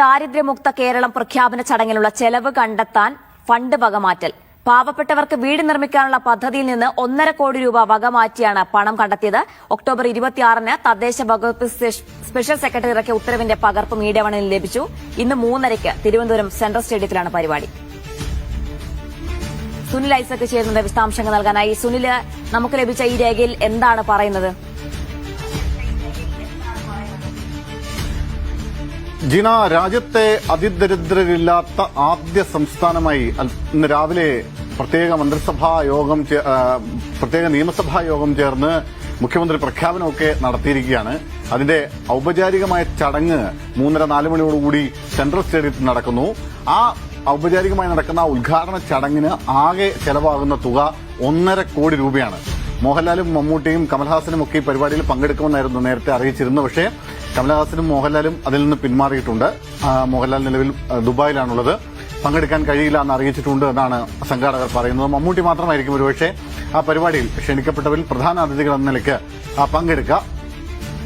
ദാരിദ്ര്യമുക്ത കേരളം പ്രഖ്യാപന ചടങ്ങിലുള്ള ചെലവ് കണ്ടെത്താൻ ഫണ്ട് വകമാറ്റൽ. പാവപ്പെട്ടവർക്ക് വീട് നിർമ്മിക്കാനുള്ള പദ്ധതിയിൽ നിന്ന് ഒന്നര കോടി രൂപ വകമാറ്റിയാണ് പണം കണ്ടെത്തിയത്. ഒക്ടോബർ ഇരുപത്തിയാറിന് തദ്ദേശ വകുപ്പ് സ്പെഷ്യൽ സെക്രട്ടറി ഇറക്കിയ ഉത്തരവിന്റെ പകർപ്പ് മീഡിയ വണിൽ ലഭിച്ചു. ഇന്ന് മൂന്നരയ്ക്ക് തിരുവനന്തപുരം സെൻട്രൽ സ്റ്റേഡിയത്തിലാണ് പരിപാടി. സുനിൽ ഐസക്ക് ചേരുന്നത് വിശദാംശങ്ങൾ നൽകാനായി. സുനിൽ നമുക്ക് ലഭിച്ച ഈ രേഖയിൽ എന്താണ് പറയുന്നത്? ജിന രാജ്യത്തെ അതിദരിദ്രരില്ലാത്ത ആദ്യ സംസ്ഥാനമായി ഇന്ന് രാവിലെ പ്രത്യേക മന്ത്രിസഭാ യോഗം പ്രത്യേക നിയമസഭാ യോഗം ചേർന്ന് മുഖ്യമന്ത്രി പ്രഖ്യാപനമൊക്കെ നടത്തിയിരിക്കുകയാണ്. അതിന്റെ ഔപചാരികമായ ചടങ്ങ് മൂന്നര നാല് മണിയോടുകൂടി സെൻട്രൽ സ്റ്റേഡിയത്തിൽ നടക്കുന്നു. ആ ഔപചാരികമായി നടക്കുന്ന ഉദ്ഘാടന ചടങ്ങിന് ആകെ ചെലവാകുന്ന തുക ഒന്നര കോടി രൂപയാണ്. മോഹൻലാലും മമ്മൂട്ടിയും കമൽഹാസനും ഒക്കെ ഈ പരിപാടിയിൽ പങ്കെടുക്കുമെന്നായിരുന്നു നേരത്തെ അറിയിച്ചിരുന്നത്. പക്ഷേ കമൽഹാസനും മോഹൻലാലും അതിൽ നിന്ന് പിന്മാറിയിട്ടുണ്ട്. മോഹൻലാൽ നിലവിൽ ദുബായിലാണുള്ളത്. പങ്കെടുക്കാൻ കഴിയില്ല എന്ന് അറിയിച്ചിട്ടുണ്ട് എന്നാണ് സംഘാടകർ പറയുന്നത്. മമ്മൂട്ടി മാത്രമായിരിക്കും ഒരുപക്ഷെ ആ പരിപാടിയിൽ ക്ഷണിക്കപ്പെട്ടവരിൽ പ്രധാന അതിഥികൾ എന്ന നിലയ്ക്ക് പങ്കെടുക്കുക.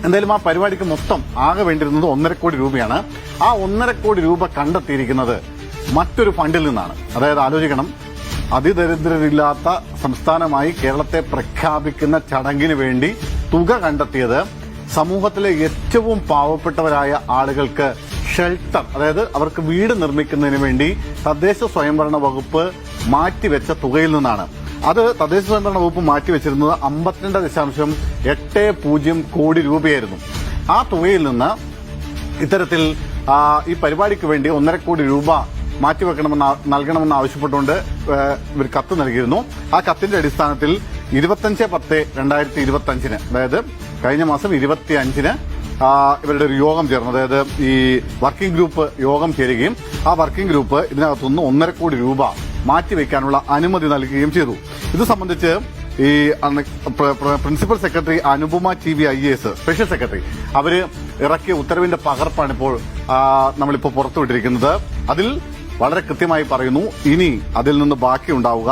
എന്തായാലും ആ പരിപാടിക്ക് മൊത്തം ആകെ വേണ്ടിയിരുന്നത് ഒന്നര കോടി രൂപയാണ്. ആ ഒന്നര കോടി രൂപ കണ്ടെത്തിയിരിക്കുന്നത് മറ്റൊരു ഫണ്ടിൽ നിന്നാണ്. അതായത് ആലോചിക്കണം. അതിദരിദ്രരില്ലാത്ത സംസ്ഥാനമായി കേരളത്തെ പ്രഖ്യാപിക്കുന്ന ചടങ്ങിന് വേണ്ടി തുക കണ്ടെത്തിയത് സമൂഹത്തിലെ ഏറ്റവും പാവപ്പെട്ടവരായ ആളുകൾക്ക് ഷെൽട്ടർ അതായത് അവർക്ക് വീട് നിർമ്മിക്കുന്നതിന് വേണ്ടി തദ്ദേശ സ്വയംഭരണ വകുപ്പ് മാറ്റിവെച്ച തുകയിൽ നിന്നാണ്. അത് തദ്ദേശ സ്വയംഭരണ വകുപ്പ് മാറ്റിവെച്ചിരുന്നത് അമ്പത്തിരണ്ട് ദശാംശം എട്ട് പൂജ്യം കോടി രൂപയായിരുന്നു. ആ തുകയിൽ നിന്ന് ഇത്തരത്തിൽ ഈ പരിപാടിക്ക് വേണ്ടി ഒന്നര കോടി രൂപ മാറ്റിവെക്കണമെന്ന് നൽകണമെന്ന് ആവശ്യപ്പെട്ടുകൊണ്ട് ഇവർ കത്ത് നൽകിയിരുന്നു. ആ കത്തിന്റെ അടിസ്ഥാനത്തിൽ ഇരുപത്തഞ്ച് പത്ത് രണ്ടായിരത്തി ഇരുപത്തി അഞ്ചിന് അതായത് കഴിഞ്ഞ മാസം ഇരുപത്തി അഞ്ചിന് ഇവരുടെ ഒരു യോഗം ചേർന്നു. അതായത് ഈ വർക്കിംഗ് ഗ്രൂപ്പ് യോഗം ചേരുകയും ആ വർക്കിംഗ് ഗ്രൂപ്പ് ഇതിനകത്തുനിന്ന് ഒന്നര കോടി രൂപ മാറ്റിവെക്കാനുള്ള അനുമതി നൽകുകയും ചെയ്തു. ഇത് സംബന്ധിച്ച് ഈ principal secretary Anupama T V I S special secretary അവർ ഇറക്കിയ ഉത്തരവിന്റെ പകർപ്പാണ് ഇപ്പോൾ നമ്മളിപ്പോൾ പുറത്തുവിട്ടിരിക്കുന്നത്. അതിൽ വളരെ കൃത്യമായി പറയുന്നു ഇനി അതിൽ നിന്ന് ബാക്കി ഉണ്ടാവുക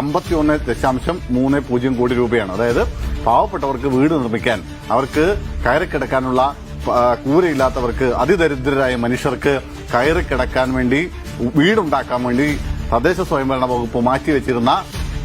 അമ്പത്തിയൊന്ന് ദശാംശം മൂന്ന് പൂജ്യം കോടി രൂപയാണ്. അതായത് പാവപ്പെട്ടവർക്ക് വീട് നിർമ്മിക്കാൻ അവർക്ക് കയറി കിടക്കാനുള്ള കൂരയില്ലാത്തവർക്ക് അതിദരിദ്രരായ മനുഷ്യർക്ക് കയറി കിടക്കാൻ വേണ്ടി വീടുണ്ടാക്കാൻ വേണ്ടി തദ്ദേശ സ്വയംഭരണ വകുപ്പ് മാറ്റിവെച്ചിരുന്ന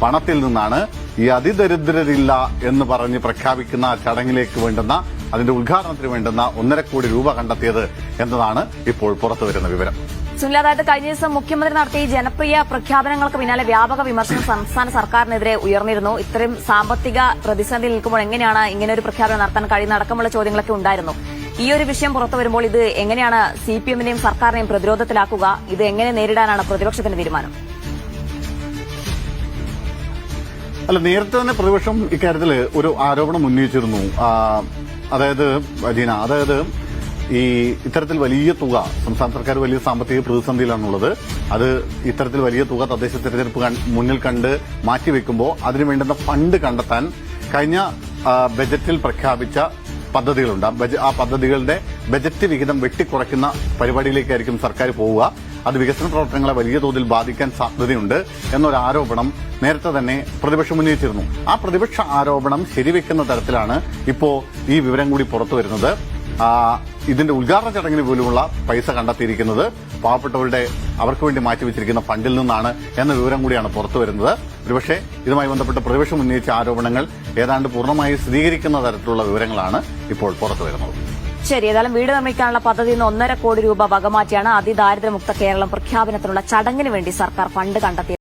പണത്തിൽ നിന്നാണ് ഈ അതിദരിദ്രരില്ല എന്ന് പറഞ്ഞ് പ്രഖ്യാപിക്കുന്ന ചടങ്ങിലേക്ക് വേണ്ടുന്ന അതിന്റെ ഉദ്ഘാടനത്തിന് വേണ്ടുന്ന ഒന്നര കോടി രൂപ കണ്ടെത്തിയത് എന്നതാണ് ഇപ്പോൾ പുറത്തുവരുന്ന വിവരം. സുനിൽ അതായത് കഴിഞ്ഞ ദിവസം മുഖ്യമന്ത്രി നടത്തിയ ജനപ്രിയ പ്രഖ്യാപനങ്ങൾക്ക് പിന്നാലെ വ്യാപക വിമർശനം സംസ്ഥാന സർക്കാരിനെതിരെ ഉയർന്നിരുന്നു. ഇത്രയും സാമ്പത്തിക പ്രതിസന്ധി നിൽക്കുമ്പോൾ എങ്ങനെയാണ് ഇങ്ങനെ ഒരു പ്രഖ്യാപനം നടത്താൻ കഴിയുന്ന അടക്കമുള്ള ചോദ്യങ്ങളൊക്കെ ഉണ്ടായിരുന്നു. ഈ ഒരു വിഷയം പുറത്തു വരുമ്പോൾ ഇത് എങ്ങനെയാണ് സി പി എമ്മിനെയും സർക്കാരിനെയും പ്രതിരോധത്തിലാക്കുക? ഇത് എങ്ങനെ നേരിടാനാണ് പ്രതിപക്ഷത്തിന്റെ തീരുമാനം? അല്ല നേരത്തെ തന്നെ പ്രതിപക്ഷം ഇക്കാര്യത്തിൽ ഒരു ആരോപണം ഉന്നയിച്ചിരുന്നു. അതായത് അതായത് ഈ ഇത്തരത്തിൽ വലിയ തുക സംസ്ഥാന സർക്കാർ വലിയ സാമ്പത്തിക പ്രതിസന്ധിയിലാണുള്ളത്. അത് ഇത്തരത്തിൽ വലിയ തുക തദ്ദേശ തെരഞ്ഞെടുപ്പ് മുന്നിൽ കണ്ട് മാറ്റിവെക്കുമ്പോൾ അതിനു വേണ്ടുന്ന ഫണ്ട് കണ്ടെത്താൻ കഴിഞ്ഞ ബജറ്റിൽ പ്രഖ്യാപിച്ച പദ്ധതികളുണ്ട്. ആ പദ്ധതികളുടെ ബജറ്റ് വിഹിതം വെട്ടിക്കുറയ്ക്കുന്ന പരിപാടിയിലേക്കായിരിക്കും സർക്കാർ പോവുക. അത് വികസന പ്രവർത്തനങ്ങളെ വലിയ തോതിൽ ബാധിക്കാൻ സാധ്യതയുണ്ട് എന്നൊരു ആരോപണം നേരത്തെ തന്നെ പ്രതിപക്ഷം ഉന്നയിച്ചിരുന്നു. ആ പ്രതിപക്ഷ ആരോപണം ശരിവെക്കുന്ന തരത്തിലാണ് ഇപ്പോൾ ഈ വിവരം കൂടി പുറത്തു വരുന്നത് ഇതിന്റെ ഉദ്ഘാടന ചടങ്ങിന് പോലുമുള്ള പൈസ കണ്ടെത്തിയിരിക്കുന്നത് പാവപ്പെട്ടവരുടെ അവർക്ക് വേണ്ടി മാറ്റിവെച്ചിരിക്കുന്ന ഫണ്ടിൽ നിന്നാണ് എന്ന വിവരം കൂടിയാണ് പുറത്തു വരുന്നത്. ഒരുപക്ഷെ ഇതുമായി ബന്ധപ്പെട്ട പ്രതിപക്ഷം ഉന്നയിച്ച ആരോപണങ്ങൾ ഏതാണ്ട് പൂർണമായി സ്ഥിരീകരിക്കുന്ന തരത്തിലുള്ള വിവരങ്ങളാണ് ഇപ്പോൾ പുറത്തു വരുന്നത്. ശരി ഏതായാലും വീട് നിർമ്മിക്കാനുള്ള പദ്ധതിയിൽ നിന്ന് ഒന്നര കോടി രൂപ വകമാറ്റിയാണ് അതിദാരിദ്ര്യമുക്ത കേരളം പ്രഖ്യാപനത്തിനുള്ള ചടങ്ങിന് വേണ്ടി സർക്കാർ ഫണ്ട് കണ്ടെത്തിയത്.